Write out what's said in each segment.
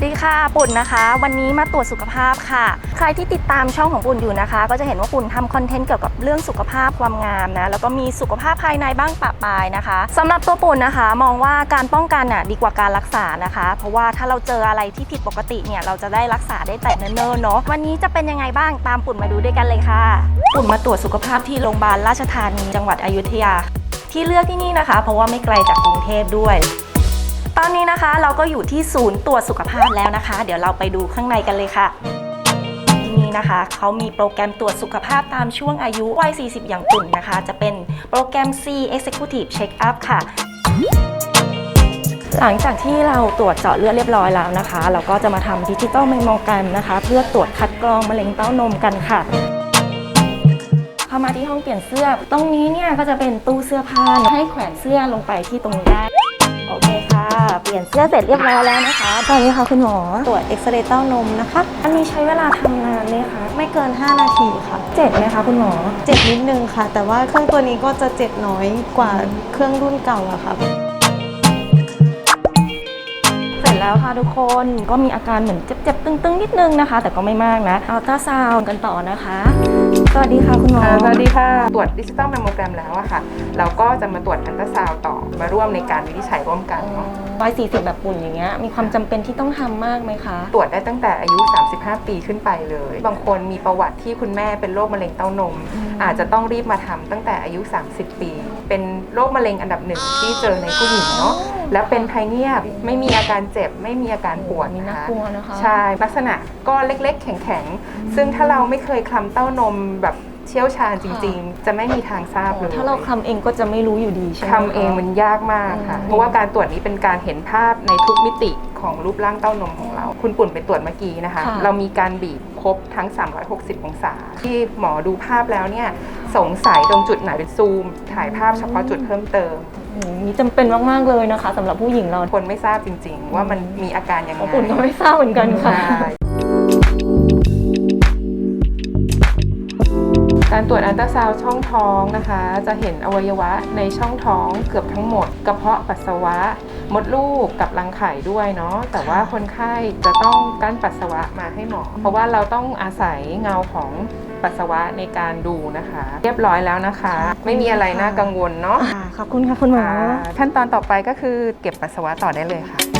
สดีค่ะปุ่นนะคะ วันนี้มาตรวจสุขภาพค่ะ ใครที่ติดตามช่องของปุ่นอยู่นะคะ ก็จะเห็นว่าปุ่นทำคอนเทนต์เกี่ยวกับเรื่องสุขภาพความงามนะแล้วก็มีสุขภาพภายในบ้างปะปายนะคะสำหรับตัวปุ่นนะคะ มองว่าการป้องกันน่ะดีกว่าการรักษานะคะ เพราะว่าถ้าเราเจออะไรที่ผิดปกติเนี่ยเราจะได้รักษาได้แต่เนิ่นๆเนาะวันนี้จะเป็นยังไงบ้างตามปุ่นมาดูด้วยกันเลยค่ะ ปุ่นมาตรวจสุขภาพที่โรงพยาบาลราชธานีจังหวัดอยุธยา ที่เลือกที่นี่นะคะ เพราะว่าไม่ไกลจากกรุงเทพด้วย ตอนนี้นะคะเราก็อยู่ที่ศูนย์ตรวจสุขภาพแล้วนะคะ เดี๋ยวเราไปดูข้างในกันเลยค่ะที่นี่นะคะเขามีโปรแกรมตรวจสุขภาพตามช่วงอายุวัย 40 อย่างปุ่นนะคะ จะเป็นโปรแกรม C Executive Check Up ค่ะ หลังจากที่เราตรวจเจาะเลือดเรียบร้อยแล้วนะคะ เราก็จะมาทำดิจิตอลเมมโมแกรมนะคะ เพื่อตรวจคัดกรองมะเร็งเต้านมกันค่ะเข้ามาที่ห้องเปลี่ยนเสื้อ ตรงนี้เนี่ยก็จะเป็นตู้เสื้อผ้าให้แขวนเสื้อลงไปที่ตรงนี้ได้ โอเคค่ะ เปลี่ยนเสื้อเสร็จเรียบร้อยแล้วนะคะ ตอนนี้ค่ะคุณหมอตรวจเอ็กซเรย์เต้านมนะคะ อันนี้ใช้เวลาทำนานไหมคะ ไม่เกิน 5 นาทีค่ะ เจ็บไหมคะคุณหมอ เจ็บนิดนึงค่ะ แต่ว่าเครื่องตัวนี้ก็จะเจ็บน้อยกว่าเครื่องรุ่นเก่าอะค่ะ เสร็จแล้วค่ะทุกคนก็มีอาการเหมือนเจ็บๆตึงๆ นิดนึงนะคะ แต่ก็ไม่มากนะอัลตราซาวน์กันต่อนะคะ สวัสดีค่ะคุณหมออ่าสวัสดีค่ะ ตรวจดิจิตอลแมมโมแกรมแล้วอะค่ะ เราก็จะมาตรวจอันตราซาวด์ต่อมาร่วมในการวินิจฉัยร่วมกันเนาะวัย40แบบปุ่นอย่างเงี้ยมีความจำเป็นที่ต้องทำมากไหมคะ ตรวจได้ตั้งแต่อายุ 35 ปีขึ้นไปเลย บางคนมีประวัติที่คุณแม่เป็นโรคมะเร็งเต้านม อาจจะต้องรีบมาทำตั้งแต่อายุ 30 ปี เป็นโรคมะเร็งอันดับหนึ่งที่เจอในผู้หญิงเนาะแล้วเป็นภายเงียบไม่มีอาการเจ็บไม่มีอาการปวดนี่นะน่าคะกลัวนะคะใช่ลักษณะก็เล็ก ๆ แข็งๆซึ่งถ้าเราไม่เคยคลำเต้านมแบบเชี่ยวชาญจริง ๆ จะไม่มีทางทราบเลยถ้าเราคลำเองก็จะไม่รู้อยู่ดีใช่ไหมทำเองมันยากมากค่ะอืมเพราะว่าการตรวจนี้เป็นการเห็นภาพในทุกมิติของรูปร่างเต้านมของเรา คุณปุ่นไปตรวจเมื่อกี้นะคะค่ะเรามีการบีบครบทั้ง 360 องศา ที่หมอดูภาพแล้วเนี่ยสงสัยตรงจุดไหนเป็นซูม ถ่ายภาพเฉพาะจุดเพิ่มเติมโอ้โหนี่จำเป็นมากๆเลยนะคะสำหรับผู้หญิงเราคนไม่ทราบจริง ๆ ว่ามันมีอาการยังไงปุ่นก็ไม่ทราบเหมือนกันค่ะ การตรวจอัลตราซาวด์ช่องท้องนะคะ จะเห็นอวัยวะในช่องท้องเกือบทั้งหมด กระเพาะปัสสาวะ มดลูกกับรังไข่ด้วยเนาะแต่ว่าคนไข้จะต้องกั้นปัสสาวะมาให้หมอ เพราะว่าเราต้องอาศัยเงาของปัสสาวะในการดูนะคะ เรียบร้อยแล้วนะคะ ไม่มีอะไรน่ากังวลเนาะค่ะขอบคุณค่ะคุณหมอค่ะขั้นตอนต่อไปก็คือเก็บปัสสาวะต่อได้เลยค่ะ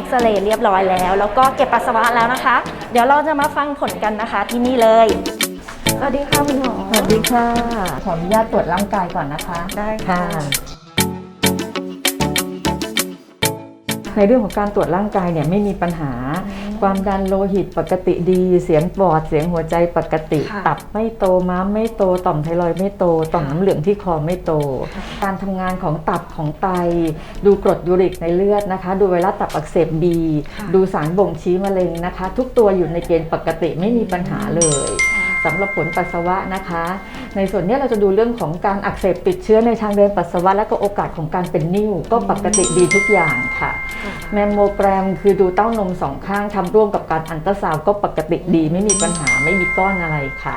อ็กซเรย์เรียบร้อยแล้ว แล้วก็เก็บปัสสาวะแล้วนะคะ เดี๋ยวเราจะมาฟังผลกันนะคะที่นี่เลยสวัสดีค่ะคุณหมอสวัสดีค่ะ ขออนุญาตตรวจร่างกายก่อนนะคะ ได้ค่ะ ในเรื่องของการตรวจร่างกายเนี่ยไม่มีปัญหา ความดันโลหิตปกติดี เสียงปอดเสียงหัวใจปกติตับไม่โตม้ามไม่โตต่อมไทรอยด์ไม่โตต่อมน้ำเหลืองที่คอไม่โต การทำงานของตับของไต ดูกรดยูริกในเลือดนะคะ ดูไวรัสตับอักเสบบีดูสารบ่งชี้มะเร็งนะคะ ทุกตัวอยู่ในเกณฑ์ปกติไม่มีปัญหาเลย สำหรับผลปัสสาวะนะคะในส่วนนี้เราจะดูเรื่องของการอักเสบติดเชื้อในทางเดินปัสสาวะและก็โอกาสของการเป็นนิ่วก็ปกติดีทุกอย่างค่ะแมมโมแกรมคือดูเต้านมสองข้างทำร่วมกับการอันตราซาวด์ก็ปกติดีไม่มีปัญหาไม่มีก้อนอะไรค่ะ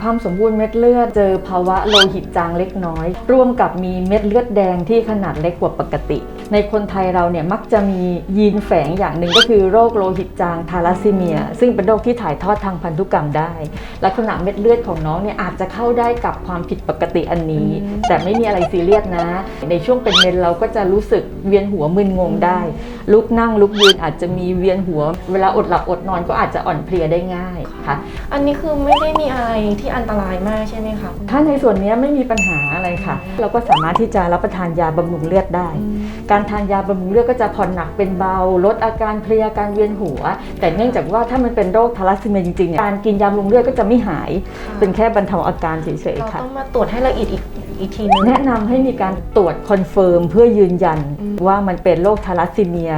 ความสมบูรณ์เม็ดเลือดเจอภาวะโลหิตจางเล็กน้อย ร่วมกับมีเม็ดเลือดแดงที่ขนาดเล็กกว่าปกติ ในคนไทยเราเนี่ยมักจะมียีนแฝงอย่างหนึ่งก็คือโรคโลหิตจางทาลัสซีเมีย ซึ่งเป็นโรคที่ถ่ายทอดทางพันธุกรรมได้ ลักษณะเม็ดเลือดของน้องเนี่ยอาจจะเข้าได้กับความผิดปกติอันนี้ แต่ไม่มีอะไรซีเรียสนะ ในช่วงเป็นเมนเราก็จะรู้สึกเวียนหัวมึนงงได้ ลุกนั่งลุกยืนอาจจะมีเวียนหัว เวลาอดหลับอดนอนก็อาจจะอ่อนเพลียได้ง่ายค่ะ อันนี้คือไม่ได้มีอะไรที่อันตรายมากใช่ไหมคะคุณหมอถ้าในส่วนนี้ไม่มีปัญหาอะไรค่ะ เราก็สามารถที่จะรับประทานยาบำรุงเลือดได้ การทานยาบำรุงเลือดก็จะผ่อนหนักเป็นเบา ลดอาการเพลียการเวียนหัว แต่เนื่องจากว่าถ้ามันเป็นโรคทาลัสซีเมียจริงๆเนี่ยการกินยาบำรุงเลือดก็จะไม่หาย เป็นแค่บรรเทาอาการเฉยเราๆค่ะต้องมาตรวจให้ละเอียดอีกอีกทีนึง แนะนำให้มีการตรวจคอนเฟิร์มเพื่อยืนยันว่ามันเป็นโรคทาลัสซีเมีย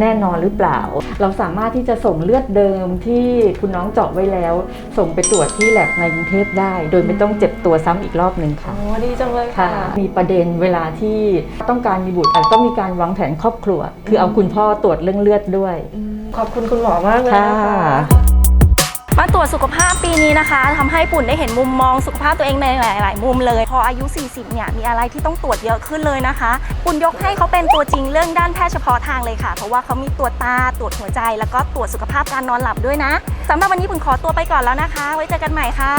แน่นอนหรือเปล่า เราสามารถที่จะส่งเลือดเดิมที่คุณน้องเจาะไว้แล้ว ส่งไปตรวจที่แลบในกรุงเทพได้ โดยไม่ต้องเจ็บตัวซ้ำอีกรอบหนึ่งค่ะอ๋อดีจังเลยค่ะ ค่ะมีประเด็นเวลาที่ต้องการมีบุตรอาจจะต้องมีการวางแผนครอบครัว คือเอาคุณพ่อตรวจเรื่องเลือดด้วยขอบคุณคุณหมอมากเลยนะคะค่ะ มาตรวจสุขภาพปีนี้นะคะทำให้ปุ่นได้เห็นมุมมองสุขภาพตัวเองในหลาย ๆ มุมเลย พออายุ 40 เนี่ย มีอะไรที่ต้องตรวจเยอะขึ้นเลยนะคะ ปุ่นยกให้เขาเป็นตัวจริงเรื่องด้านแพทย์เฉพาะทางเลยค่ะ เพราะว่าเขามีตรวจตา ตรวจหัวใจ แล้วก็ตรวจสุขภาพการนอนหลับด้วยนะสำหรับวันนี้ปุ่นขอตัวไปก่อนแล้วนะคะ ไว้เจอกันใหม่ค่ะ